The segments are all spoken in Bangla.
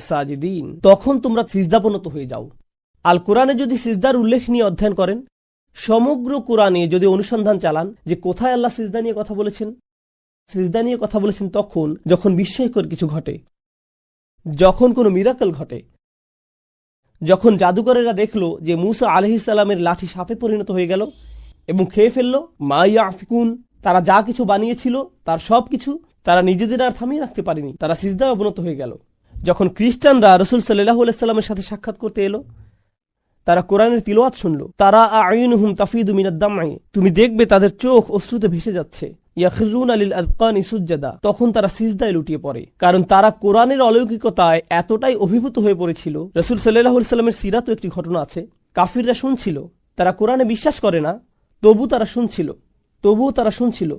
সাজিদিন। তখন তোমরা সিজদাপনত হয়ে যাও। আল কোরআনে যদি সিজদার উল্লেখ নিয়ে অধ্যয়ন করেন, সমগ্র কোরআনে যদি অনুসন্ধান চালান যে কোথায় আল্লাহ সিজদা নিয়ে কথা বলেছেন, সিজদা নিয়ে কথা বলেছেন তখন, যখন বিস্ময়কর কিছু ঘটে, যখন কোনো মিরাকল ঘটে, যখন জাদুকরেরা দেখল যে মুসা আলহিসাল্লামের লাঠি সাপে পরিণত হয়ে গেল এবং খেয়ে ফেলল মাইয়া আফিকুন তারা যা কিছু বানিয়েছিল, তার সব কিছু তারা নিজেদের আর থামিয়ে রাখতে পারেনি। তারা সিজদায় অবনত হয়ে গেল। যখন খ্রিস্টানরা রসুল সাল্লাহ সাল্লামের সাথে সাক্ষাৎ করতে এলো, তারা কোরআনের তিলোয়াত শুনল। তারা আইন হুম তাফিদু মিনাদ্দামাই তুমি দেখবে তাদের চোখ অশ্রুতে ভেসে যাচ্ছে। তখন তারা সিজদায় লুটিয়ে পড়ে। কারণ তারা কোরআনের অলৌকিকতায় এতটাই অভিভূত হয়ে পড়েছিল। রসুল সাল্লাহ সাল্লামের সিরাতও একটি ঘটনা আছে। কাফিররা শুনছিল। তারা কোরআনে বিশ্বাস করে না তবু তারা শুনছিল। তবুও তারা শুনছিল।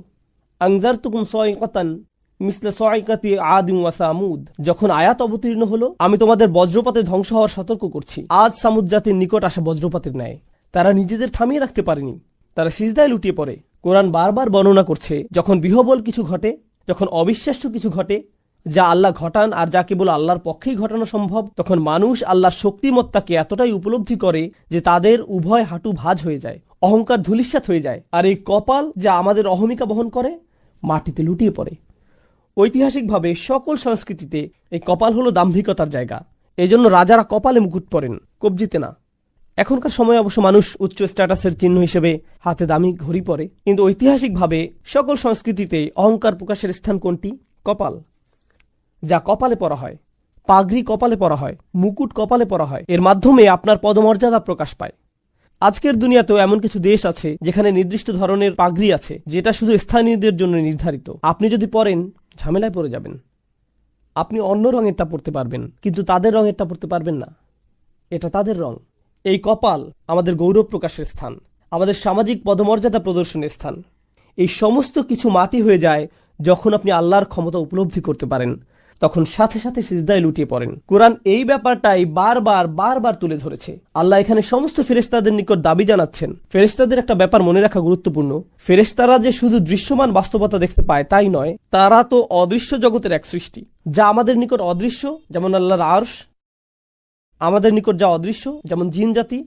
আংজার তুকুম সয়কাতান মিসলে সয়কাতি আদিম ওয়া সামুদ। যখন আয়াত অবতীর্ণ হলো, আমি তোমাদের বজ্রপাতে ধ্বংস হওয়ার সতর্ক করছি। আজ সামুদ জাতির নিকট আসা বজ্রপাতের ন্যায়। তারা নিজেদের থামিয়ে রাখতে পারেনি। তারা সিজদায় লুটিয়ে পড়ে। কোরআন বারবার বর্ণনা করছে, যখন বিহবল কিছু ঘটে, যখন অবিশ্বাস্য কিছু ঘটে, যা আল্লাহ ঘটান আর যা কেবল আল্লাহর পক্ষেই ঘটানো সম্ভব, তখন মানুষ আল্লাহর শক্তিমত্তাকে এতটাই উপলব্ধি করে যে তাদের উভয় হাঁটু ভাঁজ হয়ে যায়, অহংকার ধুলিস্যাত হয়ে যায়, আর এই কপাল যা আমাদের অহমিকা বহন করে, মাটিতে লুটিয়ে পড়ে। ঐতিহাসিকভাবে সকল সংস্কৃতিতে এই কপাল হলো দাম্ভিকতার জায়গা। এজন্য রাজারা কপালে মুকুট পরেন কবজিতে না। এখনকার সময় অবশ্য মানুষ উচ্চ স্ট্যাটাসের চিহ্ন হিসেবে হাতে দামি ঘড়ি পরে। কিন্তু ঐতিহাসিকভাবে সকল সংস্কৃতিতে অহংকার প্রকাশের স্থান কোনটি? কপাল। যা কপালে পরা হয়, পাগড়ি কপালে পরা হয়, মুকুট কপালে পরা হয়। এর মাধ্যমে আপনার পদমর্যাদা প্রকাশ পায়। আজকের দুনিয়াতেও এমন কিছু দেশ আছে যেখানে নির্দিষ্ট ধরনের পাগড়ি আছে, যেটা শুধু স্থানীয়দের জন্য নির্ধারিত। আপনি যদি পরেন ঝামেলায় পড়ে যাবেন। আপনি অন্য রঙেরটা পড়তে পারবেন, কিন্তু তাদের রঙেরটা পড়তে পারবেন না। এটা তাদের রং। এই কপাল আমাদের গৌরব প্রকাশের স্থান, আমাদের সামাজিক পদমর্যাদা প্রদর্শনের স্থান। এই সমস্ত কিছু মাটি হয়ে যায় যখন আপনি আল্লাহর ক্ষমতা উপলব্ধি করতে পারেন। তখন সাথে সাথে সিজদায় লুটিয়ে পড়েন। কোরআন এই ব্যাপারটাই বারবার বারবার তুলে ধরেছে। আল্লাহ এখানে সমস্ত ফেরেস্তাদের নিকট দাবি জানাচ্ছেন। ফেরেস্তাদের একটা ব্যাপার মনে রাখা গুরুত্বপূর্ণ। ফেরেস্তারা যে শুধু দৃশ্যমান বাস্তবতা দেখতে পায় তাই নয়, তারা তো অদৃশ্য জগতের এক সৃষ্টি। যা আমাদের নিকট অদৃশ্য, যেমন আল্লাহর আর্শ। আমাদের নিকট যা অদৃশ্য, যেমন জিন জাতি।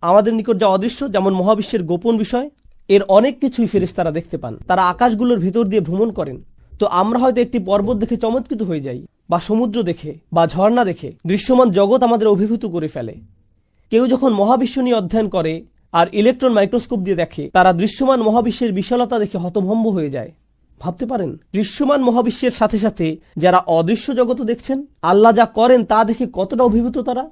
আমাদের নিকট যা অদৃশ্য, যেমন মহাবিশ্বের গোপন বিষয়। এর অনেক কিছুই ফেরেস্তারা দেখতে পান। তারা আকাশগুলোর ভিতর দিয়ে ভ্রমণ করেন। তো আমরা হয়তো একটি পর্বত দেখে চমৎকৃত হয়ে যাই, বা সমুদ্র দেখে, বা ঝর্ণা দেখে, দৃশ্যমান জগৎ আমাদের অভিভূত করে ফেলে। কেউ যখন মহাবিশ্ব নিয়ে অধ্যয়ন করে, আর ইলেকট্রন মাইক্রোস্কোপ দিয়ে দেখে, তারা দৃশ্যমান মহাবিশ্বের বিশালতা দেখে হতভম্ব হয়ে যায়। ভাবতে পারেন, দৃশ্যমান মহাবিশ্বের সাথে সাথে যারা অদৃশ্য জগৎ দেখছেন, আল্লাহ যা করেন তা দেখে কতটা অভিভূত তারা?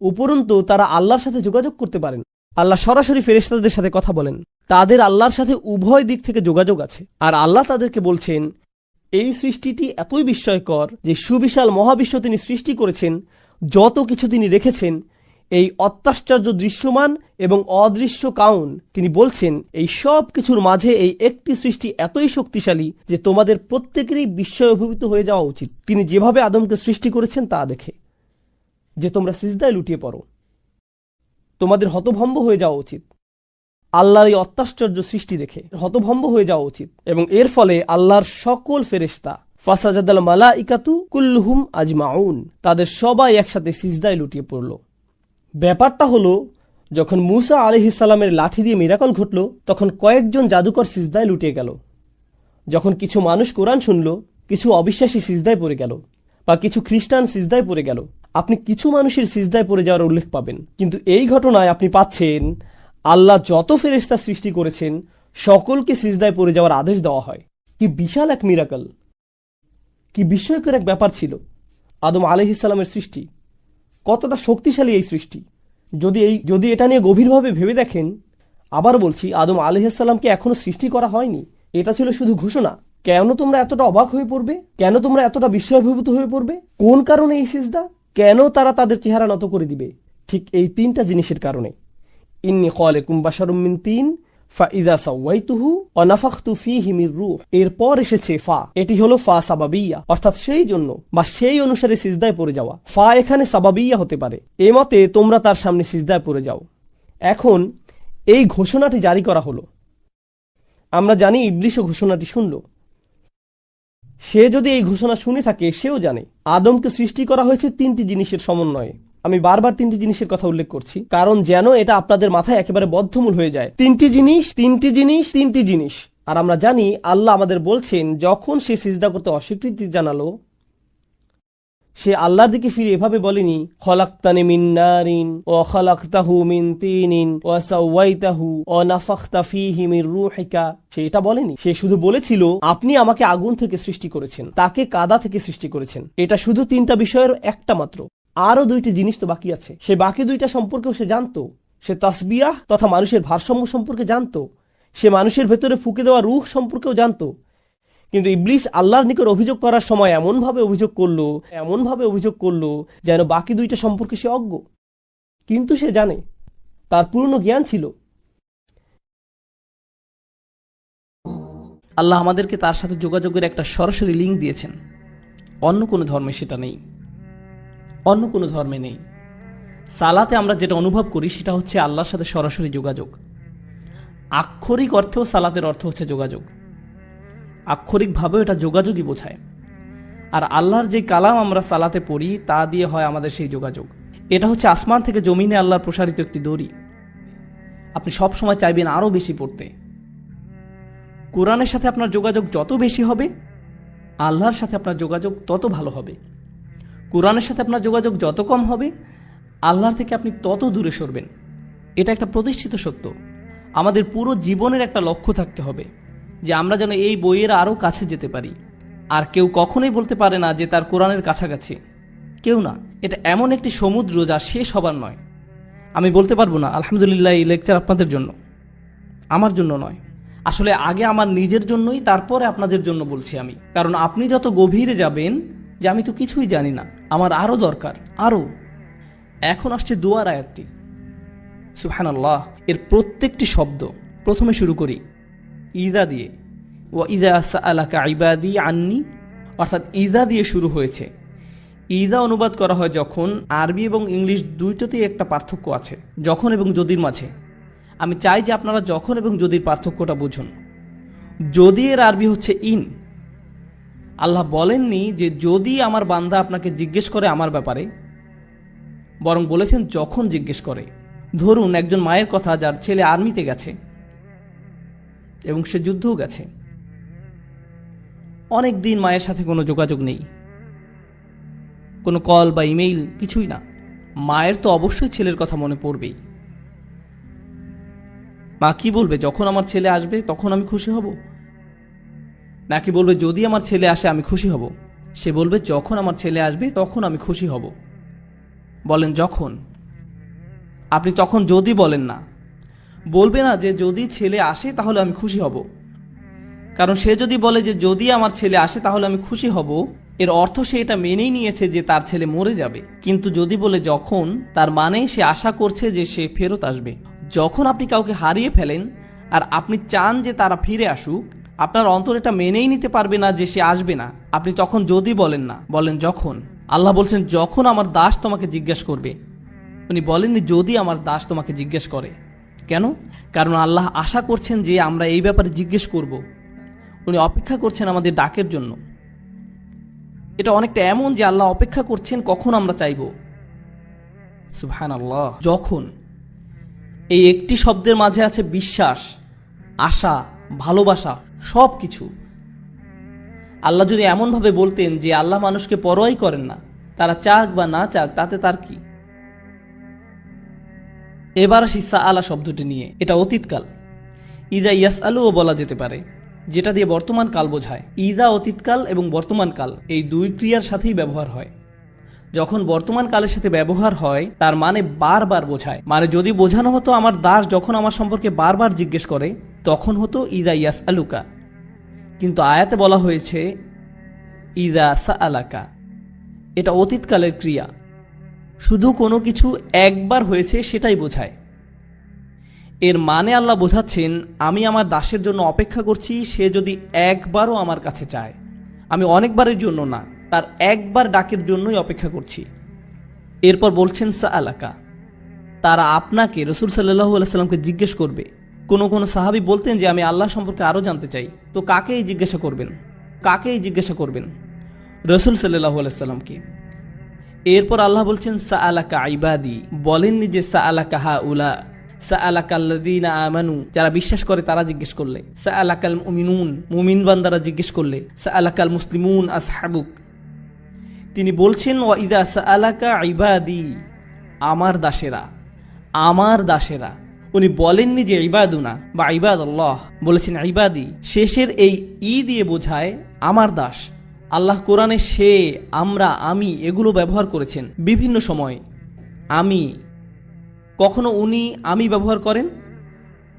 উপরন্তু, তারা আল্লাহর সাথে যোগাযোগ করতে পারেন। আল্লাহ সরাসরি ফেরেশতাদের সাথে কথা বলেন। তাদের আল্লাহর সাথে উভয় দিক থেকে যোগাযোগ আছে। আর আল্লাহ তাদেরকে বলছেন এই সৃষ্টিটি এতই বিস্ময়কর যে সুবিশাল মহাবিশ্ব তিনি সৃষ্টি করেছেন, যত কিছু তিনি রেখেছেন, এই অত্যাশ্চর্য দৃশ্যমান এবং অদৃশ্য কাউন, তিনি বলছেন, এই সব কিছুর মাঝে এই একটি সৃষ্টি এতই শক্তিশালী যে তোমাদের প্রত্যেকেরই বিস্ময় অভিভূত হয়ে যাওয়া উচিত। তিনি যেভাবে আদমকে সৃষ্টি করেছেন তা দেখে। যে তোমরা সিজদায় লুটিয়ে পড়ো, তোমাদের হতভম্ব হয়ে যাওয়া উচিত। আল্লাহর এই অত্যাশ্চর্য সৃষ্টি দেখে হতভম্ব হয়ে যাওয়া উচিত। এবং এর ফলে আল্লাহর সকল ফেরেশতা, ফাসাজাদাল মালা ইকাতু কুল্লুহুম আজমাউন, তাদের সবাই একসাথে সিজদায় লুটিয়ে পড়ল। ব্যাপারটা হলো, যখন মুসা আলহিসাল্লামের লাঠি দিয়ে মিরাকল ঘটল, তখন কয়েকজন জাদুকর সিজদায় লুটিয়ে গেল। যখন কিছু মানুষ কোরআন শুনল, কিছু অবিশ্বাসী সিজদায় পড়ে গেল, বা কিছু খ্রিস্টান সিজদায় পড়ে গেল। আপনি কিছু মানুষের সিজদায় পড়ে যাওয়ার উল্লেখ পাবেন, কিন্তু এই ঘটনায় আপনি পাচ্ছেন আল্লাহ যত ফেরেস্তা সৃষ্টি করেছেন, সকলকে সিজদায় পড়ে যাওয়ার আদেশ দেওয়া হয়। কি বিশাল এক মিরাকল কি বিস্ময়কর এক ব্যাপার ছিল। আদম আলহিসাল্লামের সৃষ্টি। কতটা শক্তিশালী এই সৃষ্টি। যদি এই যদি এটা নিয়ে গভীরভাবে ভেবে দেখেন, আবার বলছি, আদম আলহিসাল্লামকে এখনও সৃষ্টি করা হয়নি। এটা ছিল শুধু ঘোষণা। কেন তোমরা এতটা অবাক হয়ে পড়বে? কেন তোমরা এতটা বিস্ময়ভূত হয়ে পড়বে? কোন কারণে এই সিজদা? কেন তারা তাদের চেহারা নত করে দিবে? ঠিক এই তিনটা জিনিসের কারণে। ইন্নি কলে কুম্বাসারুম মিন তিন, ফা ইদা সাওয়াইতুহু অনাফাখতু ফিহি মির এরপর এসেছে ফা। এটি হলো ফা সাবাবিয়া, অর্থাৎ সেই জন্য বা সেই অনুসারে সিজদায় পড়ে যাওয়া। ফা এখানে সাবাবিয়া হতে পারে। এ মতে তোমরা তার সামনে সিজদায় পড়ে যাও। এখন এই ঘোষণাটি জারি করা হলো। আমরা জানি ইবলিশও ঘোষণাটি শুনল। সে যদি এই ঘোষণা শুনে থাকে, সেও জানে। আদমকে সৃষ্টি করা হয়েছে তিনটি জিনিসের সমন্বয়ে। আমি বারবার তিনটি জিনিসের কথা উল্লেখ করছি। কারণ যেন এটা আপনাদের মাথায় একেবারে বদ্ধমূল হয়ে যায়। তিনটি জিনিস তিনটি জিনিস তিনটি জিনিস। আর আমরা জানি আল্লাহ আমাদের বলছেন, যখন সে সিজদা করতে অস্বীকৃতি জানালো, সে আল্লাহর দিকে ফিরে এভাবে বলেনি, খলাক্তানি মিন নারিন, ও খলাক্তাহু মিন তিনিন, ও সাওয়াইতাহু, ও নাফাখতা ফিহি মির রূহিকা। সে এটা বলেনি। সে শুধু বলেছিল, আপনি আমাকে আগুন থেকে সৃষ্টি করেছেন, তাকে কাদা থেকে সৃষ্টি করেছেন। এটা শুধু তিনটা বিষয়ের একটা মাত্র। আরও দুইটি জিনিস তো বাকি আছে। সে বাকি দুইটা সম্পর্কেও সে জানতো। সে তাসবিয়াহ তথা মানুষের ভারসাম্য সম্পর্কে জানতো। সে মানুষের ভেতরে ফুকে দেওয়া রুহ সম্পর্কেও জানতো। কিন্তু ইবলিস আল্লাহর নিকট অভিযোগ করার সময় এমনভাবে অভিযোগ করল, এমনভাবে অভিযোগ করল যেন বাকি দুইটা সম্পর্কে সে অজ্ঞ। কিন্তু সে জানে, তার পূর্ণ জ্ঞান ছিল। আল্লাহ আমাদেরকে তার সাথে যোগাযোগের একটা সরাসরি লিঙ্ক দিয়েছেন। অন্য কোনো ধর্মে সেটা নেই। অন্য কোনো ধর্মে নেই। সালাতে আমরা যেটা অনুভব করি সেটা হচ্ছে আল্লাহর সাথে সরাসরি যোগাযোগ। আক্ষরিক অর্থেও সালাতের অর্থ হচ্ছে যোগাযোগ। আক্ষরিকভাবেও এটা যোগাযোগই বোঝায়। আর আল্লাহর যে কালাম আমরা সালাতে পড়ি, তা দিয়ে হয় আমাদের সেই যোগাযোগ। এটা হচ্ছে আসমান থেকে জমিনে আল্লাহর প্রসারিত একটি দড়ি। আপনি সব সময় চাইবেন আরও বেশি পড়তে। কোরআনের সাথে আপনার যোগাযোগ যত বেশি হবে, আল্লাহর সাথে আপনার যোগাযোগ তত ভালো হবে। কোরআনের সাথে আপনার যোগাযোগ যত কম হবে, আল্লাহর থেকে আপনি তত দূরে সরবেন। এটা একটা প্রতিষ্ঠিত সত্য। আমাদের পুরো জীবনের একটা লক্ষ্য থাকতে হবে যে আমরা যেন এই বইয়ের আরও কাছে যেতে পারি। আর কেউ কখনোই বলতে পারে না যে তার কোরআনের কাছাকাছি। কেউ না। এটা এমন একটি সমুদ্র যা শেষ হবার নয়। আমি বলতে পারব না, আলহামদুলিল্লাহ, এই লেকচার আপনাদের জন্য। আমার জন্য নয়। আসলে আগে আমার নিজের জন্যই, তারপরে আপনাদের জন্য বলছি আমি। কারণ আপনি যত গভীরে যাবেন যে আমি তো কিছুই জানি না। আমার আরও দরকার আরও এখন আসছে দুয়ার আয়াতটি। সুবহানাল্লাহ, এর প্রত্যেকটি শব্দ। প্রথমে শুরু করি। ইদা দিয়ে। ও ইদা আসা আলাকা ইবাদি আন্নি। অর্থাৎ ইদা দিয়ে শুরু হয়েছে। ইদা অনুবাদ করা হয় যখন আরবি এবং ইংলিশ দুইটাতেই একটা পার্থক্য আছে, যখন এবং যদির মাঝে। আমি চাই যে আপনারা যখন এবং যদির পার্থক্যটা বুঝুন। যদি এর আরবি হচ্ছে ইন আল্লাহ বলেননি যে যদি আমার বান্দা আপনাকে জিজ্ঞেস করে আমার ব্যাপারে, বরং বলেছেন যখন জিজ্ঞেস করে। ধরুন একজন মায়ের কথা যার ছেলে আর্মিতে গেছে এবং সে যুদ্ধও গেছে। অনেক দিন মায়ের সাথে কোনো যোগাযোগ নেই। কোনো কল বা ইমেইল কিছুই না। মায়ের তো অবশ্যই ছেলের কথা মনে পড়বেই। মা কি বলবে, যখন আমার ছেলে আসবে তখন আমি খুশি হব? নাকি বলবে, যদি আমার ছেলে আসে, আমি খুশি হব? সে বলবে, যখন আমার ছেলে আসবে, তখন আমি খুশি হব। বলেন, যখন? আপনি তখন যদি বলেন না। বলবে না যে, যদি ছেলে আসে, তাহলে আমি খুশি হব। কারণ সে যদি বলে যে, যদি আমার ছেলে আসে, তাহলে আমি খুশি হব, এর অর্থ সে এটা মেনেই নিয়েছে যে, তার ছেলে মরে যাবে। কিন্তু যদি বলে যখন, তার মানে সে আশা করছে যে, সে ফেরত আসবে। যখন আপনি কাউকে হারিয়ে ফেলেন, আর আপনি চান যে, তারা ফিরে আসুক আপনার অন্তর এটা মেনেই নিতে পারবে না যে সে আসবে না। আপনি তখন যদি বলেন না, বলেন যখন। আল্লাহ বলছেন, যখন আমার দাস তোমাকে জিজ্ঞেস করবে। উনি বলেননি, যদি আমার দাস তোমাকে জিজ্ঞেস করে। কেন? কারণ আল্লাহ আশা করছেন যে আমরা এই ব্যাপারে জিজ্ঞেস করব। উনি অপেক্ষা করছেন আমাদের ডাকের জন্য। এটা অনেকটা এমন যে আল্লাহ অপেক্ষা করছেন কখন আমরা চাইব। সুবহান আল্লাহ যখন। এই একটি শব্দের মাঝে আছে বিশ্বাস, আশা ভালোবাসা সব কিছু আল্লাহ যদি এমনভাবে বলতেন যে আল্লাহ মানুষকে পরোয়াই করেন না, তারা চাক বা না চাক, তাতে তার কি? এবার আসি আলা শব্দটি নিয়ে, এটা অতীতকাল। ইদা ইয়াস আলুও বলা যেতে পারে, যেটা দিয়ে বর্তমান কাল বোঝায়। ইদা অতীতকাল এবং বর্তমান কাল, এই দুই ক্রিয়ার সাথেই ব্যবহার হয়। যখন বর্তমান কালের সাথে ব্যবহার হয়, তার মানে বারবার বোঝায়। মানে যদি বোঝানো হতো আমার দাস যখন আমার সম্পর্কে বারবার জিজ্ঞেস করে তখন হতো, ইদা ইয়াস আলুকা কিন্তু আয়াতে বলা হয়েছে, ইদা সা আলাকা এটা অতীতকালের ক্রিয়া। শুধু কোনো কিছু একবার হয়েছে সেটাই বোঝায়। এর মানে আল্লাহ বোঝাচ্ছেন, আমি আমার দাসের জন্য অপেক্ষা করছি, সে যদি একবারও আমার কাছে চায়, আমি অনেকবারের জন্য না, তার একবার ডাকের জন্যই অপেক্ষা করছি। এরপর বলছেন সা আলাকা তারা আপনাকে, রসুল সাল্লাহু আলাইসাল্লামকে জিজ্ঞেস করবে কোনো কোনো সাহাবি বলতেন যে, আমি আল্লাহ সম্পর্কে আরও জানতে চাই। তো কাকে এই জিজ্ঞাসা করবেন? কাকেই জিজ্ঞাসা করবেন? রসুল সাল্লাহ আলাইসাল্লামকে এরপর আল্লাহ বলছেন সা আলাকা আইবাদি বলেননি যে সা আলাকা হা উলা সা আলাকাল্লাদিনা আমানু। যারা বিশ্বাস করে তারা জিজ্ঞেস করলে। সা আলাকাল মুমিনুন। মুমিন বান্দারা জিজ্ঞেস করলে। সা আলাকাল মুসলিমুন আসহাবুক। তিনি বলছেন ও ইদা সা আলাকা ইবাদি। আমার দাসেরা। আমার দাসেরা। উনি বলেননি যে ইবাদুনা বা ইবাদ আল্লাহ বলেছেন, ইবাদি, শেষের এই ই দিয়ে বোঝায় আমার দাস। আল্লাহ কোরআনে সে, আমরা, আমি এগুলো ব্যবহার করেছেন বিভিন্ন সময়। আমি, কখনো উনি আমি ব্যবহার করেন?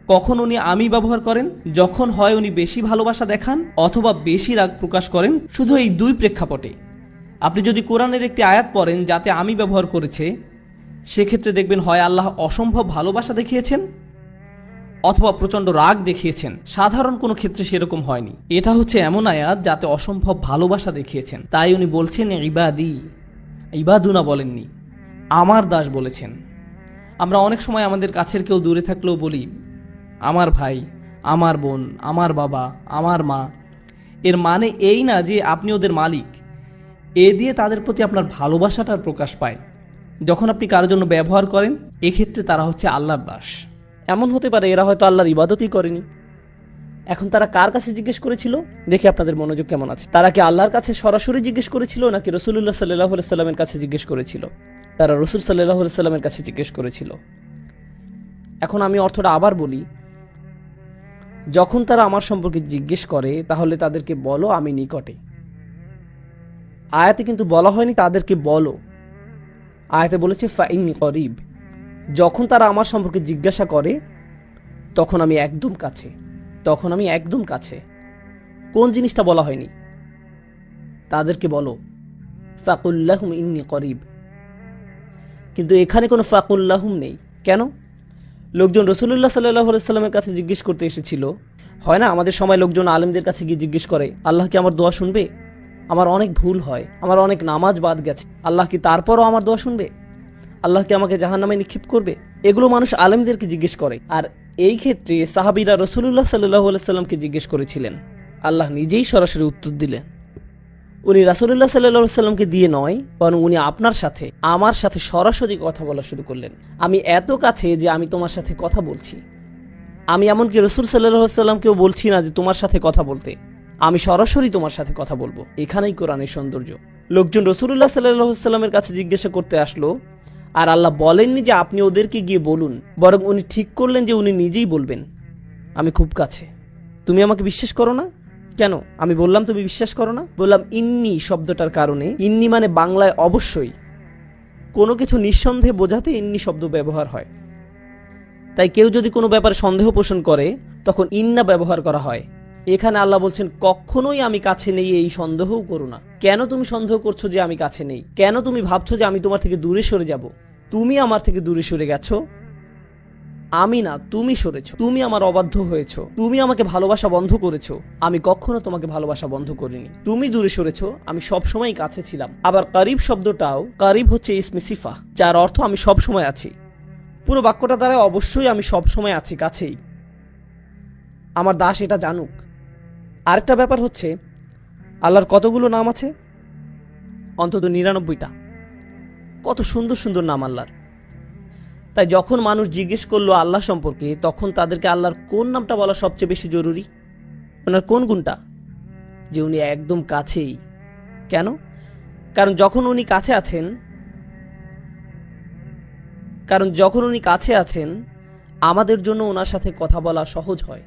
কখন উনি আমি ব্যবহার করেন? যখন হয় উনি বেশি ভালোবাসা দেখান অথবা বেশি রাগ প্রকাশ করেন, শুধু এই দুই প্রেক্ষাপটে। আপনি যদি কোরআনের একটি আয়াত পড়েন যাতে আমি ব্যবহার করেছে সেক্ষেত্রে দেখবেন হয় আল্লাহ অসম্ভব ভালোবাসা দেখিয়েছেন, অথবা প্রচণ্ড রাগ দেখিয়েছেন। সাধারণ কোনো ক্ষেত্রে সেরকম হয়নি। এটা হচ্ছে এমন আয়াত যাতে অসম্ভব ভালোবাসা দেখিয়েছেন। তাই উনি বলছেন, ইবাদি। ইবাদুনা বলেননি, আমার দাস বলেছেন। আমরা অনেক সময় আমাদের কাছের কেউ দূরে থাকলেও বলি, আমার ভাই, আমার বোন, আমার বাবা, আমার মা। এর মানে এই না যে আপনি ওদের মালিক। এ দিয়ে তাদের প্রতি আপনার ভালোবাসাটার প্রকাশ পায়। যখন আপনি কারও জন্য ব্যবহার করেন, এক্ষেত্রে তারা হচ্ছে আল্লাহর দাস। এমন হতে পারে এরা হয়তো আল্লাহর ইবাদতই করেনি। এখন তারা কার কাছে জিজ্ঞেস করেছিল? দেখি আপনাদের মনোযোগ কেমন আছে। তারা কি আল্লাহর কাছে সরাসরি জিজ্ঞেস করেছিল, নাকি রসুল্লাহ সাল্লাহ সাল্লামের কাছে জিজ্ঞেস করেছিল? তারা রসুল সাল্লাহ সাল্লামের কাছে জিজ্ঞেস করেছিল। এখন আমি অর্থটা আবার বলি। যখন তারা আমার সম্পর্কে জিজ্ঞেস করে, তাহলে তাদেরকে বলো আমি নিকটে। আয়াতে কিন্তু বলা হয়নি তাদেরকে বলো। আয়াতে বলেছে ফাইনি করিব। যখন তারা আমার সম্পর্কে জিজ্ঞাসা করে, তখন আমি একদম কাছে, তখন আমি একদম কাছে। কোন জিনিসটা বলা হয়নি? তাদেরকে বলো ফাকুল্লাহুম ইন্নি করিব। কিন্তু এখানে কোনো ফাকুল্লাহুম নেই। কেন? লোকজন রসুল্লাহ সাল্লাহ সাল্লামের কাছে জিজ্ঞেস করতে এসেছিল, হয় না আমাদের সময় লোকজন আলেমদের কাছে গিয়ে জিজ্ঞেস করে? আল্লাহ কি আমার দোয়া শুনবে? আমার অনেক ভুল হয়, আমার অনেক নামাজ বাদ গেছে। আল্লাহ কি তারপরও আমার দোয়া শুনবে? আল্লাহ কি আমাকে জাহান নামে নিক্ষেপ করবে? এগুলো মানুষ আলেমদেরকে জিজ্ঞেস করে। আর এই ক্ষেত্রে সাহাবিরা রসুল্লাহ সাল্লাহ সাল্লামকে জিজ্ঞেস করেছিলেন। আল্লাহ নিজেই সরাসরি উত্তর দিলেন, উনি রাসুল্লাহ সাল্লাহ সাল্লামকে দিয়ে নয়, বরং উনি আপনার সাথে, আমার সাথে সরাসরি কথা বলা শুরু করলেন। আমি এত কাছে যে আমি তোমার সাথে কথা বলছি। আমি এমনকি রসুল সাল্লাহ সাল্লামকেও বলছি না যে তোমার সাথে কথা বলতে। আমি সরাসরি তোমার সাথে কথা বলব। এখানেই কোরআনের সৌন্দর্য। লোকজন রসুল্লাহ সাল্লাহ সাল্লামের কাছে জিজ্ঞাসা করতে আসলো, আর আল্লাহ বলেননি যে আপনি ওদেরকে গিয়ে বলুন, বরং উনি ঠিক করলেন যে উনি নিজেই বলবেন? আমি খুব কাছে। তুমি আমাকে বিশ্বাস করো না? কেন? আমি বললাম, তুমি বিশ্বাস করো না? বললাম, ইন্নি শব্দটার কারণে। ইন্নি মানে বাংলায় অবশ্যই। কোনো কিছু নিঃসন্দেহে বোঝাতে ইন্নি শব্দ ব্যবহার হয়। তাই কেউ যদি কোনো ব্যাপারে সন্দেহ পোষণ করে, তখন ইন্না ব্যবহার করা হয়। এখানে আল্লাহ বলছেন, কখনোই আমি কাছে নেই, এই সন্দেহও করো না। কেন তুমি সন্দেহ করছ যে আমি কাছে নেই? কেন তুমি ভাবছ যে আমি তোমার থেকে দূরে সরে যাব? তুমি আমার থেকে দূরে সরে গেছো। আমি না, তুমি সরেছ। তুমি আমার অবাধ্য হয়েছ। তুমি আমাকে ভালোবাসা বন্ধ করেছ। আমি কখনো তোমাকে ভালোবাসা বন্ধ করিনি। তুমি দূরে সরেছ, আমি সব সময় কাছে ছিলাম। আবার কারিব শব্দটাও, কারিব হচ্ছে ইসমে সিফা, যার অর্থ আমি সব সময় আছি। পুরো বাক্যটা দ্বারা অবশ্যই আমি সব সময় আছি, কাছেই। আমার দাস এটা জানুক। আরেকটা ব্যাপার হচ্ছে, আল্লাহর কতগুলো নাম আছে? অন্তত নিরানব্বইটা। কত সুন্দর সুন্দর নাম আল্লাহর। তাই যখন মানুষ জিজ্ঞেস করল আল্লাহ সম্পর্কে, তখন তাদেরকে আল্লাহর কোন নামটা বলা সবচেয়ে বেশি জরুরি? ওনার কোন গুণটা? যে উনি একদম কাছেই। কেন? কারণ যখন উনি কাছে আছেন, কারণ যখন উনি কাছে আছেন, আমাদের জন্য ওনার সাথে কথা বলা সহজ হয়।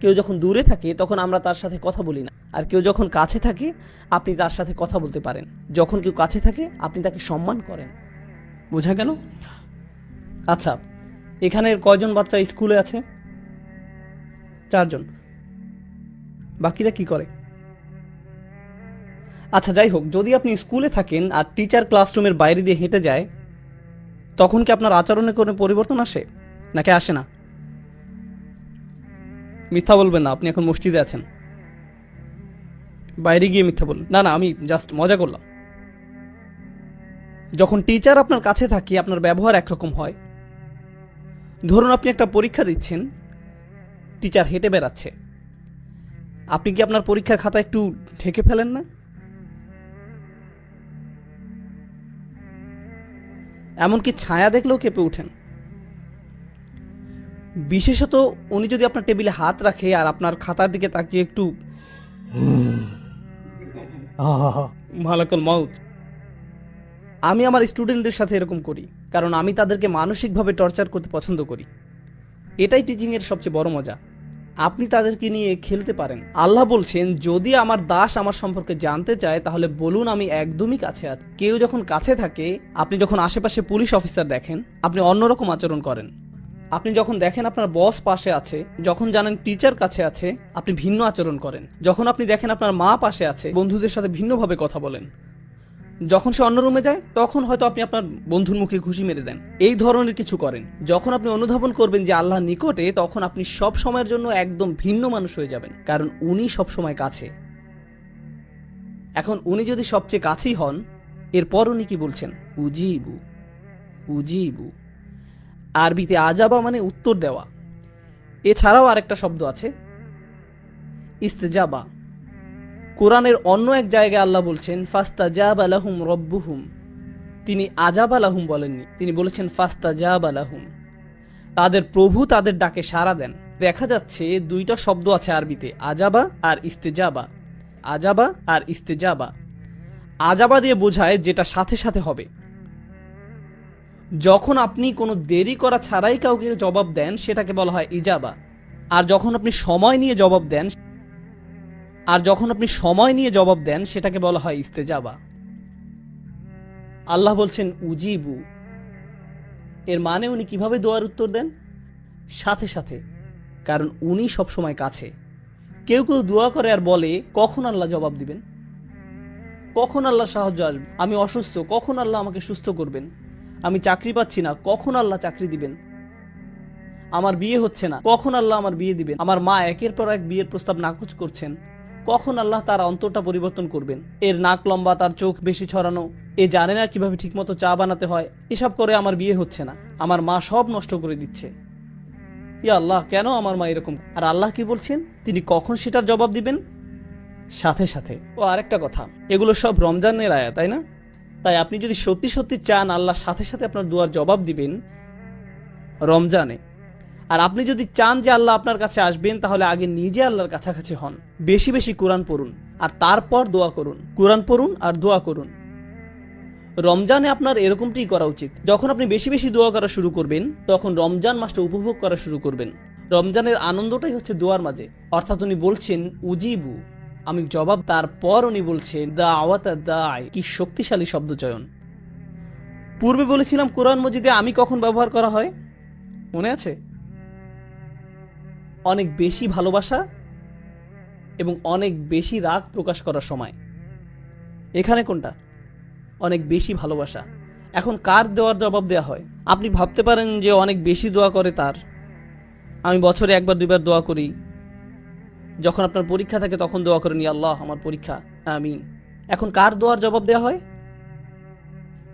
কেউ যখন দূরে থাকে, তখন আমরা তার সাথে কথা বলি না। আর কেউ যখন কাছে থাকে, আপনি তার সাথে কথা বলতে পারেন। যখন কেউ কাছে থাকে, আপনি তাকে সম্মান করেন। বোঝা গেল? আচ্ছা এখানের কয়জন বাচ্চা স্কুলে আছে? চারজন। বাকিরা কি করে? আচ্ছা যাই হোক, যদি আপনি স্কুলে থাকেন আর টিচার ক্লাসরুমের বাইরে দিয়ে হেঁটে যায়, তখন কি আপনার আচরণে কোনো পরিবর্তন আসে? নাকি আসে না? মিথ্যা বলবেন না, আপনি এখন মসজিদে আছেন। বাইরে গিয়ে মিথ্যা বললেন না না, আমি জাস্ট মজা করলাম। যখন টিচার আপনার কাছে থাকে, আপনার ব্যবহার একরকম হয়। ধরুন আপনি একটা পরীক্ষা দিচ্ছেন টিচার হেঁটে বেড়াচ্ছে। আপনি কি আপনার পরীক্ষার খাতা একটু ঢেকে ফেলেন না? এমনকি ছায়া দেখলেও কেঁপে ওঠেন। বিশেষত উনি যদি আপনার টেবিলে হাত রাখে আর আপনার খাতার দিকে তাকিয়ে একটু মালাকুল মাউত। আমি আমার স্টুডেন্টদের সাথে এরকম করি কারণ আমি তাদেরকে মানসিকভাবে টর্চার করতে পছন্দ করি। এটাই টিচিং এর সবচেয়ে বড় মজা। আপনি তাদেরকে নিয়ে খেলতে পারেন। আল্লাহ বলছেন যদি আমার দাস আমার সম্পর্কে জানতে চায় তাহলে বলুন আমি একদমই কাছে আছি। কেউ যখন কাছে থাকে আপনি যখন আশেপাশে পুলিশ অফিসার দেখেন আপনি অন্যরকম আচরণ করেন। আপনি যখন দেখেন আপনার বস পাশে আছে, যখন জানেন টিচার কাছে আছে, আপনি ভিন্ন আচরণ করেন। যখন আপনি দেখেন আপনার মা পাশে আছে, বন্ধুদের সাথে ভিন্নভাবে কথা বলেন। যখন সে অন্য রুমে যায়, তখন হয়তো আপনি আপনার বন্ধুর মুখে ঘুষি মেরে দেন। এই ধরনের কিছু করেন। যখন আপনি অনুধাবন করবেন যে আল্লাহ নিকটে, তখন আপনি সব সময়ের জন্য একদম ভিন্ন মানুষ হয়ে যাবেন, কারণ উনি সব সময় কাছে। এখন উনি যদি সবচেয়ে কাছেই হন, এরপর উনি কি বলছেন? উজিবু উজিবু। আরবিতে আজাবা মানে উত্তর দেওয়া। এছাড়াও আরেকটা শব্দ আছে, ইস্তেজাবা। কোরআনের অন্য এক জায়গায় আল্লাহ বলছেন ফাস্তা জাব আলাহুম রব্বুহুম। তিনি আজাব আলাহুম বলেননি, তিনি বলেছেন ফাস্তা জাব আলাহুম তাদের প্রভু তাদের ডাকে সাড়া দেন। দেখা যাচ্ছে দুইটা শব্দ আছে আরবিতে, আজাবা আর ইস্তেজাবা। আজাবা আর ইস্তেজাবা। আজাবা দিয়ে বোঝায় যেটা সাথে সাথে হবে। যখন আপনি কোনো দেরি করা ছাড়াই কাউকে জবাব দেন, সেটাকে বলা হয় ইজাবা। আর যখন আপনি সময় নিয়ে জবাব দেন, আর যখন আপনি সময় নিয়ে জবাব দেন, সেটাকে বলা হয় ইস্তেজাবা। আল্লাহ বলছেন, উজিবু। এর মানে উনি কীভাবে দোয়ার উত্তর দেন? সাথে সাথে, কারণ উনি সব সময় কাছে। কেউ কেউ দোয়া করে আর বলে, কখন আল্লাহ জবাব দিবেন? কখন আল্লাহ সাহায্য আসবে? আমি অসুস্থ, কখন আল্লাহ আমাকে সুস্থ করবেন? আমি চাকরি পাচ্ছি না। কখন আল্লাহ চাকরি দিবেন? আমার বিয়ে হচ্ছে না। কখন আল্লাহ আমার বিয়ে দিবেন? আমার মা একের পর এক বিয়ের প্রস্তাব নাকচ করছেন। কখন আল্লাহ তার অন্তরটা পরিবর্তন করবেন? এর নাক লম্বা, তার চোখ বেশি ছড়ানো, এ জানে না কীভাবে ঠিকমতো চা বানাতে হয়। এসব করে আমার বিয়ে হচ্ছে না। আমার মা সব নষ্ট করে দিচ্ছে। ইয়া আল্লাহ, কেন আমার মা এরকম? আর আল্লাহ কি বলছেন? তিনি কখন সেটার জবাব দিবেন? সাথে সাথে। ও আরেকটা কথা। এগুলো সব রমজানের আয়া তাই না? তাই আপনি যদি সত্যি সত্যি চান আল্লাহ সাথে সাথে আপনার দুয়ার জবাব দিবেন রমজানে। আর আপনি যদি চান যে আল্লাহ আপনার কাছে আসবেন, তাহলে আগে নিজে আল্লাহর কাছাকাছি হন। বেশি বেশি কোরআন পড়ুন, আর তারপর দোয়া করুন। কোরআন পড়ুন আর দোয়া করুন। রমজানে আপনার এরকমটাই করা উচিত। যখন আপনি বেশি বেশি দোয়া করা শুরু করবেন, তখন রমজান মাসটা উপভোগ করা শুরু করবেন। রমজানের আনন্দটাই হচ্ছে দোয়ার মাঝে। অর্থাৎ উনি বলছেন, উজিবু। আমি জবাব তারপর উনি বলছেন দা আওয়াতা দায়, কি শক্তিশালী শব্দ চয়ন। পূর্বে বলেছিলাম কোরআন মজিদে আমি কখন ব্যবহার করা হয়? মনে আছে? অনেক বেশি ভালোবাসা এবং অনেক বেশি রাগ প্রকাশ করার সময়। এখানে কোনটা? অনেক বেশি ভালোবাসা। এখন কার দেওয়ার জবাব দেওয়া হয়? আপনি ভাবতে পারেন যে অনেক বেশি দোয়া করে তার। আমি বছরে একবার দুইবার দোয়া করি। যখন আপনার পরীক্ষা থাকে, তখন দোয়া করেন "ইয়া আল্লাহ, আমার পরীক্ষা। আমিন। এখন কার দোয়ার জবাব দেওয়া হয়?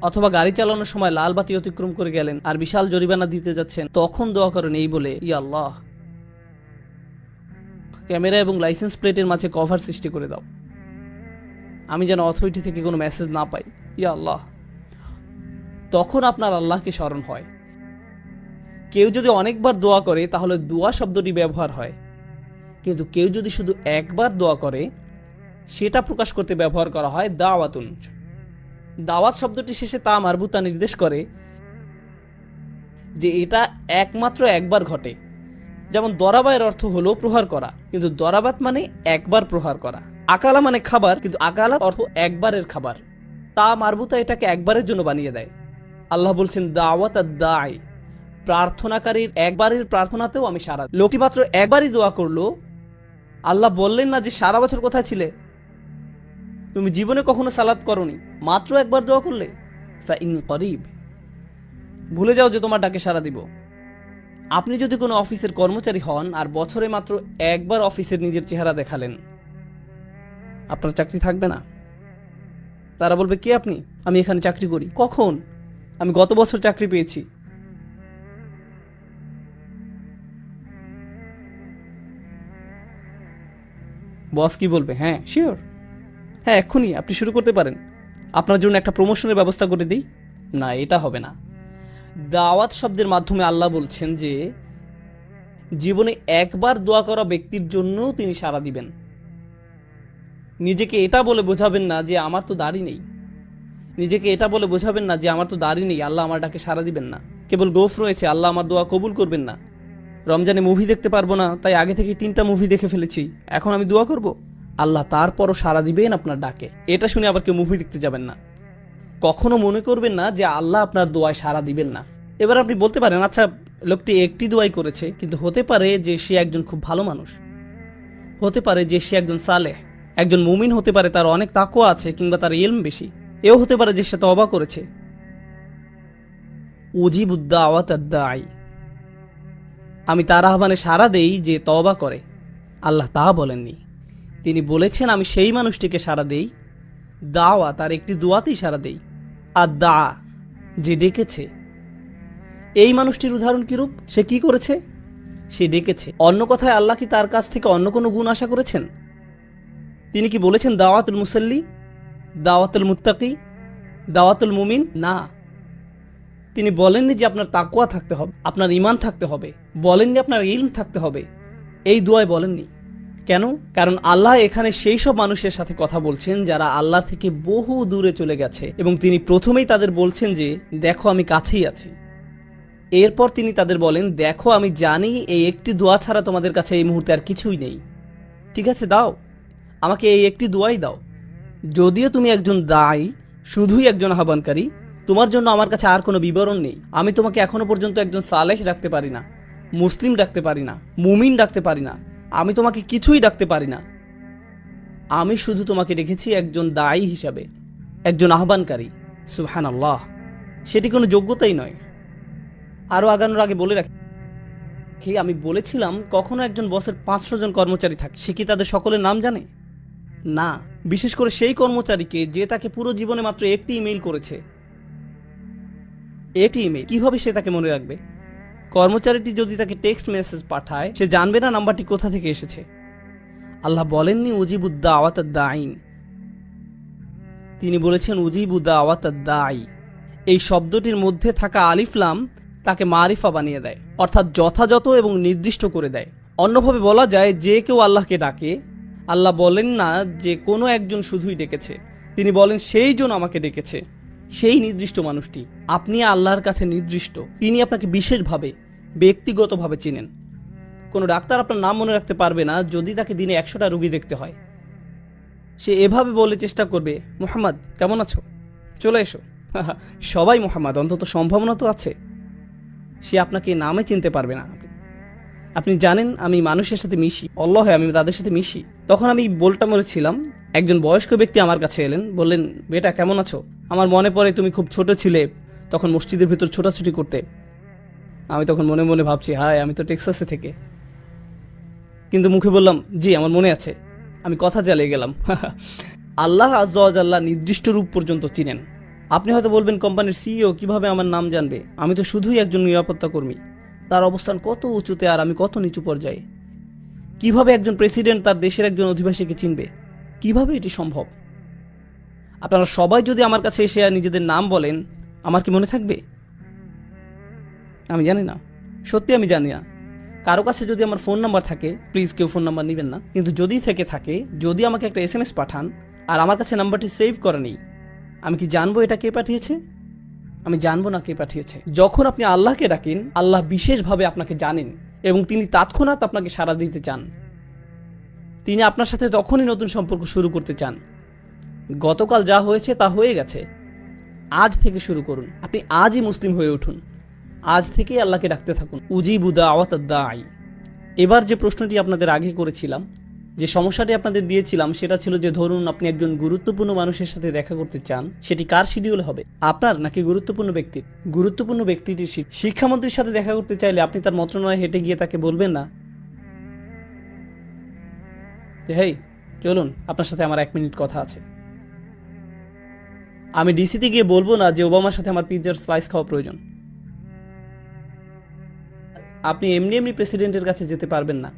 অথবা গাড়ি চালানোর সময় লাল বাতি অতিক্রম করে গেলেন আর বিশাল জরিমানা দিতে যাচ্ছেন, তখন দোয়া করেন, এই বলে ইয়া আল্লাহ, ক্যামেরা এবং লাইসেন্স প্লেটের মাঝে কভার সৃষ্টি করে দাও। আমি যেন অথরিটি থেকে কোনো মেসেজ না পাই। ইয়া আল্লাহ। তখন আপনার আল্লাহকে স্মরণ হয়। কেউ যদি অনেকবার দোয়া করে, তাহলে দোয়া শব্দটি ব্যবহার হয়। কিন্তু কেউ যদি শুধু একবার দোয়া করে, সেটা প্রকাশ করতে ব্যবহার করা হয় দাওয়াতুন। দাওয়াত শব্দটি শেষে তা মারবুতা নির্দেশ করে যে এটা একমাত্র একবার ঘটে। যেমন দরাবায়ের অর্থ হলো প্রহার করা, কিন্তু দরাবাত মানে একবার প্রহার করা। আকালা মানে খাবার, কিন্তু আকালা অর্থ একবারের খাবার। তা মারবুতা এটাকে একবারের জন্য বানিয়ে দেয়। আল্লাহ বলছেন, দাওয়াত দায় প্রার্থনাকারীর একবারের প্রার্থনাতেও আমি সারা লোকটি মাত্র একবারই দোয়া করল আল্লাহ বললেন না যে সারা বছর কোথায় ছিলে? তুমি জীবনে কখনো সালাত করনি, মাত্র একবার দোয়া করলে? ফাইন করিব। ভুলে যাও যে তোমার ডাকে সারা দিব। আপনি যদি কোনো অফিসের কর্মচারী হন আর বছরে মাত্র একবার অফিসের নিজের চেহারা দেখালেন, আপনার চাকরি থাকবে না। তারা বলবে, কে আপনি? আমি এখানে চাকরি করি। কখন? আমি গত বছর চাকরি পেয়েছি। বস কি বলবে? হ্যাঁ শিওর হ্যাঁ এক্ষুনি, আপনি শুরু করতে পারেন। আপনার জন্য একটা প্রমোশনের ব্যবস্থা করে দিই। না, এটা হবে না। দাওয়াত শব্দের মাধ্যমে আল্লাহ বলছেন যে, জীবনে একবার দোয়া করা ব্যক্তির জন্য তিনি সাড়া দিবেন। নিজেকে এটা বলে বোঝাবেন না যে, আমার তো দাড়ি নেই। নিজেকে এটা বলে বোঝাবেন না যে, আমার তো দাড়ি নেই, আল্লাহ আমার ডাকে সাড়া দিবেন না। কেবল গোফ রয়েছে, আল্লাহ আমার দোয়া কবুল করবেন না। রমজানে মুভি দেখতে পারব না, তাই আগে থেকে তিনটা মুভি দেখে ফেলেছি। এখন আমি দোয়া করব, আল্লাহ তারপরও সাড়া দিবেন আপনার ডাকে। এটা শুনে আবার কেউ মুভি দেখতে যাবেন না। কখনো মনে করবেন না যে আল্লাহ আপনার দোয়ায় সাড়া দিবেন না। এবার আপনি বলতে পারেন আচ্ছা লোকটি একটি দোয়াই করেছে, কিন্তু হতে পারে যে সে একজন খুব ভালো মানুষ। হতে পারে যে সে একজন সালেহ। একজন মুমিন হতে পারে তার অনেক তাকওয়া আছে কিংবা তার ইলম বেশি। এও হতে পারে যে সে তবা করেছে। উজিবুদ্দা আওয়াত আই আমি তার আহ্বানে সাড়া দেই যে তবা করে। আল্লাহ তা বলেননি। তিনি বলেছেন, আমি সেই মানুষটিকে সাড়া দেই। দাওয়া তার একটি দোয়াতেই সাড়া দেই। আর দা, যে ডেকেছে। এই মানুষটির উদাহরণ কিরূপ সে কি করেছে? সে ডেকেছে। অন্য কথায় আল্লাহ কি তার কাছ থেকে অন্য কোনো গুণ আশা করেছেন? তিনি কি বলেছেন, দাওয়াতুল মুসল্লি, দাওয়াতুল মুত্তাকি, দাওয়াতুল মুমিন? না। তিনি বলেননি যে আপনার তাকুয়া থাকতে হবে, আপনার ইমান থাকতে হবে বলেননি আপনার ইলম থাকতে হবে। এই দুয়ায় বলেননি। কেন? কারণ আল্লাহ এখানে সেই সব মানুষের সাথে কথা বলছেন যারা আল্লাহ থেকে বহু দূরে চলে গেছে এবং তিনি প্রথমেই তাদের বলছেন যে, দেখো, আমি কাছেই আছি। এরপর তিনি তাদের বলেন, দেখো, আমি জানি এই একটি দোয়া ছাড়া তোমাদের কাছে এই মুহূর্তে আর কিছুই নেই। ঠিক আছে, দাও। আমাকে এই একটি দোয়াই দাও। যদিও তুমি একজন দায়ী, শুধুই একজন আহ্বানকারী তোমার জন্য আমার কাছে আর কোনো বিবরণ নেই। আমি তোমাকে এখনও পর্যন্ত একজন সালেহ ডাকতে পারি না, মুসলিম ডাকতে পারি না, মুমিন ডাকতে পারি না, আমি তোমাকে কিছুই ডাকতে পারি না। আমি শুধু তোমাকে রেখেছি একজন দায়ী হিসাবে, একজন আহ্বানকারী। সুহান আল্লাহ সেটি কোনো যোগ্যতাই নয়। আরও আগানোর আগে বলে রাখি, আমি বলেছিলাম কখনো একজন বসের পাঁচশো জন কর্মচারী থাকে, সে কি তাদের সকলের নাম জানে? না, বিশেষ করে সেই কর্মচারীকে যে তাকে পুরো জীবনে মাত্র একটি ইমেইল করেছে। ইমেইল কীভাবে সে তাকে মনে রাখবে? কর্মচারীটি যদি তাকে টেক্সট মেসেজ পাঠায়, সে জানবে না নাম্বারটি কোথা থেকে এসেছে। আল্লাহ বলেননি উজিবুদ্দা আওয়াত আইন তিনি বলেছেন উজিবুদ্দা আওয়াত দাই এই শব্দটির মধ্যে থাকা আলিফলাম তাকে মারিফা বানিয়ে দেয়, অর্থাৎ যথাযথ এবং নির্দিষ্ট করে দেয়। অন্যভাবে বলা যায়, যে কেউ আল্লাহকে ডাকে, আল্লাহ বলেন না যে কোনো একজন শুধুই ডেকেছে। তিনি বলেন, সেই জন আমাকে ডেকেছে। সেই নির্দিষ্ট মানুষটি। আপনি আল্লাহর কাছে নির্দিষ্ট। তিনি আপনাকে বিশেষভাবে, ব্যক্তিগতভাবে চিনেন। কোনো ডাক্তার আপনার নাম মনে রাখতে পারবে না, যদি তাকে দিনে একশোটা রুগী দেখতে হয়। সে এভাবে বলে চেষ্টা করবে, মোহাম্মদ, কেমন আছো? চলে এসো। সবাই মোহাম্মদ, অন্তত সম্ভাবনা তো আছে। সে আপনাকে নামে চিনতে পারবে না। আপনি জানেন আমি মানুষের সাথে মিশি, অল্লাহ আমি তাদের সাথে মিশি। তখন আমি বোলটা মরেছিলাম একজন বয়স্ক ব্যক্তি আমার কাছে এলেন, বললেন, বেটা, কেমন আছো? আমার মনে পড়ে তুমি খুব ছোট ছিলে, তখন মসজিদের ভিতর ছোটাছুটি করতে। আমি তখন মনে মনে ভাবছি, হায়, আমি তো টেক্সাসে থেকে। কিন্তু মুখে বললাম, জি, আমার মনে আছে। আমি কথা চালিয়ে গেলাম। আল্লাহ আল্লাহ নির্দিষ্ট রূপ পর্যন্ত চিনেন। আপনি হয়তো বলবেন, কোম্পানির সিইও কীভাবে আমার নাম জানবে? আমি তো শুধুই একজন নিরাপত্তা কর্মী। তার অবস্থান কত উঁচুতে আর আমি কত নিচু পর্যায়ে? কীভাবে একজন প্রেসিডেন্ট তার দেশের একজন অধিবাসীকে চিনবে? কীভাবে এটি সম্ভব? আপনারা সবাই যদি আমার কাছে এসে নিজেদের নাম বলেন, আমার কি মনে থাকবে? আমি জানি না। সত্যি আমি জানি না। কারও কাছে যদি আমার ফোন নাম্বার থাকে প্লিজ কেউ ফোন নাম্বার নেবেন না। কিন্তু যদি থেকে থাকে, যদি আমাকে একটা এস পাঠান, আর আমার কাছে নাম্বারটি সেভ করা নেই, আমি কি জানব এটা কে পাঠিয়েছে? আমি জানব না কে পাঠিয়েছে। যখন আপনি আল্লাহকে ডাকেন, আল্লাহ বিশেষভাবে আপনাকে জানেন এবং তিনি তৎক্ষণাৎ আপনাকে সাড়া দিতে চান। তিনি আপনার সাথে তখনই নতুন সম্পর্ক শুরু করতে চান। গতকাল যা হয়েছে তা হয়ে গেছে। আজ থেকে শুরু করুন। আপনি আজই মুসলিম হয়ে উঠুন। আজ থেকেই আল্লাহকে ডাকতে থাকুন। উজি বুদা আওয়াত দাই এবার যে প্রশ্নটি আপনাদের আগে করেছিলাম, যে সমস্যাটি আপনাদের দিয়েছিলাম, সেটা ছিল যে ধরুন আপনি একজন গুরুত্বপূর্ণ মানুষের সাথে দেখা করতে চান, সেটি কার শিডিউল হবে? আপনার নাকি গুরুত্বপূর্ণ ব্যক্তির? গুরুত্বপূর্ণ ব্যক্তিটির শিক্ষামন্ত্রীর সাথে দেখা করতে চাইলে আপনি তার মন্ত্রণালয়ে হেঁটে গিয়ে তাকে বলবেন না যে, হেই, চলুন, আপনার সাথে আমার এক মিনিট কথা আছে। আমি ডিসিতে গিয়ে বলব না যে ওবামার সাথে আমার পিৎজার স্লাইস খাওয়া প্রয়োজন। আপনি এমনি এমনি প্রেসিডেন্টের কাছে যেতে পারবেন না।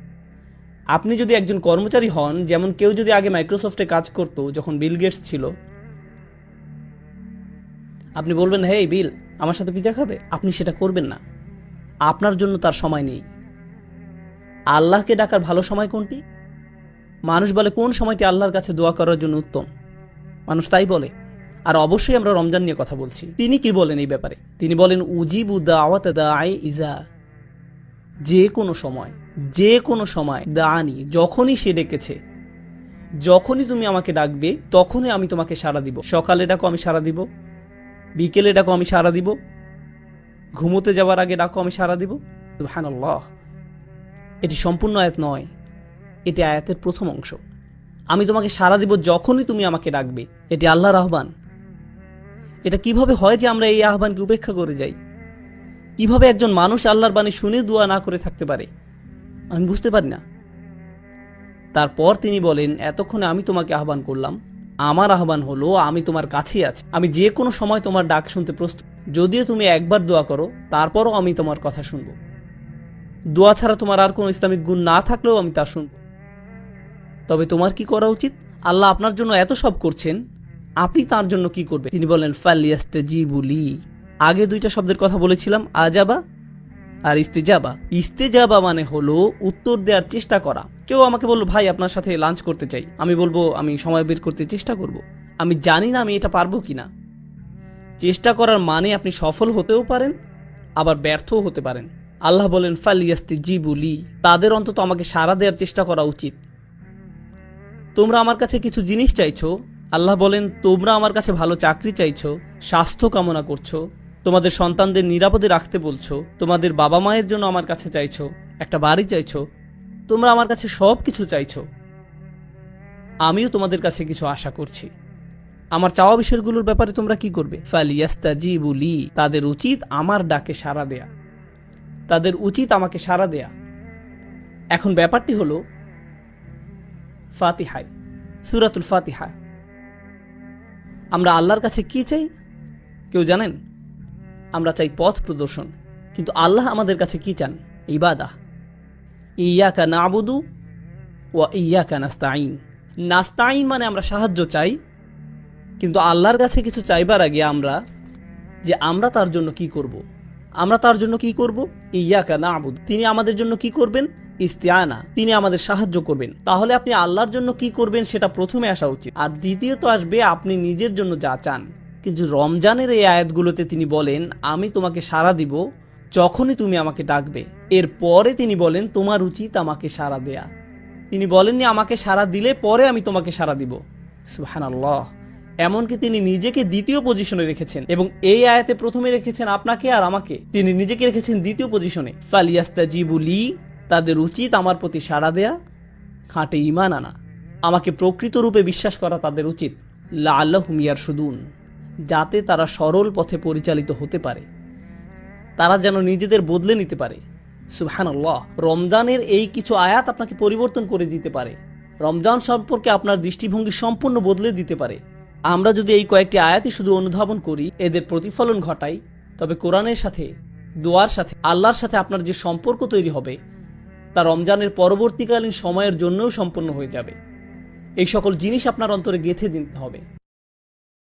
আপনি যদি একজন কর্মচারী হন, যেমন কেউ যদি আগে মাইক্রোসফটে কাজ করত, যখন বিল গেটস ছিল, আপনি বলবেন হে বিল, আমার সাথে পিজা খাবে? আপনি সেটা করবেন না। আপনার জন্য তার সময় নেই। আল্লাহকে ডাকার ভালো সময় কোনটি? মানুষ বলে, কোন সময়টি আল্লাহর কাছে দোয়া করার জন্য উত্তম? মানুষ তাই বলে, আর অবশ্যই আমরা রমজান নিয়ে কথা বলছি। তিনি কি বলেন এই ব্যাপারে? তিনি বলেন, উজিব দাওয়াত দাআই ইজা। যে কোনো সময়, যে কোনো সময় দানি যখনই সে ডেকেছে, যখনই তুমি আমাকে ডাকবে, তখনই আমি তোমাকে সাড়া দিব। সকালে ডাকো, আমি সাড়া দিব। বিকেলে ডাকো, আমি সাড়া দিব। ঘুমোতে যাওয়ার আগে ডাকো, আমি সাড়া দিব। সুবহানাল্লাহ। এটি সম্পূর্ণ আয়াত নয়। এটি আয়াতের প্রথম অংশ। আমি তোমাকে সাড়া দিব যখনই তুমি আমাকে ডাকবে। এটি আল্লাহর আহ্বান। এটা কীভাবে হয় যে আমরা এই আহ্বানকে উপেক্ষা করে যাই? কীভাবে একজন মানুষ আল্লাহর বাণী শুনে দোয়া না করে থাকতে পারে? আমি বুঝতে পারি না। তারপর তিনি বলেন, এতক্ষণে আমি তোমাকে আহ্বান করলাম। আমার আহ্বান হলো, আমি তোমার কাছেই আছি। আমি যে কোনো সময় তোমার ডাক শুনতে প্রস্তুত। যদিও তুমি একবার দোয়া করো, তারপরও আমি তোমার কথা শুনব। দোয়া ছাড়া তোমার আর কোনো ইসলামিক গুণ না থাকলেও আমি তা শুনব। তবে তোমার কি করা উচিত? আল্লাহ আপনার জন্য এত সব করছেন। আপনি তার জন্য কি করবে তিনি বলেন ফালিয়াস্তে জিবুলি আগে দুইটা শব্দের কথা বলেছিলাম, আজাবা আর ইস্তেজাবা। ইস্তেজাবা মানে হলো উত্তর দেওয়ার চেষ্টা করা। কেউ আমাকে বলল, ভাই, আপনার সাথে লাঞ্চ করতে চাই। আমি বলব, আমি সময় বের করতে চেষ্টা করব। আমি জানি না আমি এটা পারব কি না। চেষ্টা করার মানে আপনি সফল হতেও পারেন, আবার ব্যর্থও হতে পারেন। আল্লাহ বলেন ফালিয়াস্তে জিবুলি তাদের অন্তত আমাকে সাড়া দেওয়ার চেষ্টা করা উচিত। তোমরা আমার কাছে কিছু জিনিস চাইছো? আল্লাহ বলেন, তোমরা আমার কাছে ভালো চাকরি চাইছো, স্বাস্থ্য কামনা করছ, তোমাদের সন্তানদের নিরাপদে রাখতে বলছো, তোমাদের বাবা মায়ের জন্য আমার কাছে চাইছো, একটা বাড়ি চাইছো, তোমরা আমার কাছে সব কিছু চাইছো। আমিও তোমাদের কাছে কিছু আশা করছি। আমার চাওয়া বিষয়গুলোর ব্যাপারে তোমরা কি করবে? ফালিয়াস্তা জিবুলি তাদের উচিত আমার ডাকে সাড়া দেয়া। তাদের উচিত আমাকে সাড়া দেয়া। এখন ব্যাপারটি হলো ফাতিহায়, সুরাতুল ফাতিহা আমরা আল্লাহর কাছে কি চাই? কেউ জানেন? আমরা চাই পথ প্রদর্শন। কিন্তু আল্লাহ আমাদের কাছে কি চান? ইবাদা ইয়াকা নাবুদু ও ইয়াকা নাস্তাইন নাস্তাইন মানে আমরা সাহায্য চাই, কিন্তু আল্লাহর কাছে কিছু চাইবার আগে আমরা যে আমরা তার জন্য কি করব। আমরা তার জন্য কি করব? ইয়াকা না আবুদ তিনি আমাদের জন্য কি করবেন? ইস্তিয়ানা, তিনি আমাদের সাহায্য করবেন। তাহলে আপনি আল্লাহর জন্য কি করবেন সেটা প্রথমে আসা উচিত। আর দ্বিতীয়ত আসবে, আপনি নিজের জন্য যা চান। কিন্তু রমজানের এই আয়াতগুলোতে তিনি বলেন, আমি তোমাকে সাড়া দিব যখনই তুমি আমাকে ডাকবে। এর পরে তিনি বলেন, তোমার উচিত আমাকে সাড়া দেয়া। তিনি বলেননি, আমাকে সাড়া দিলে পরে আমি তোমাকে সাড়া দিব। সুবহানাল্লাহ। এমনকি তিনি নিজেকে দ্বিতীয় পজিশনে রেখেছেন এবং এই আয়াতে প্রথমে রেখেছেন আপনাকে আর আমাকে। তিনি নিজেকে রেখেছেন দ্বিতীয় পজিশনে। ফালিয়াস্তা জিবুলি তাদের উচিত আমার প্রতি সাড়া দেয়া, খাঁটে ইমান আনা। আমাকে প্রকৃত রূপে বিশ্বাস করা তাদের উচিত। লা আল্লাহ হুমিয়ার সুদুন যাতে তারা সরল পথে পরিচালিত হতে পারে। তারা যেন নিজেদের বদলে নিতে পারে। সুবহানাল্লাহ, রমজানের এই কিছু আয়াত আপনাকে পরিবর্তন করে দিতে পারে। রমজান সম্পর্কে আপনার দৃষ্টিভঙ্গি সম্পূর্ণ বদলে দিতে পারে। আমরা যদি এই কয়েকটি আয়াতই শুধু অনুধাবন করি, এদের প্রতিফলন ঘটাই, তবে কোরআনের সাথে, দোয়ার সাথে, আল্লাহর সাথে আপনার যে সম্পর্ক তৈরি হবে তা রমজানের পরবর্তীকালীন সময়ের জন্যও সম্পন্ন হয়ে যাবে। এই সকল জিনিস আপনার অন্তরে গেঁথে দিতে হবে।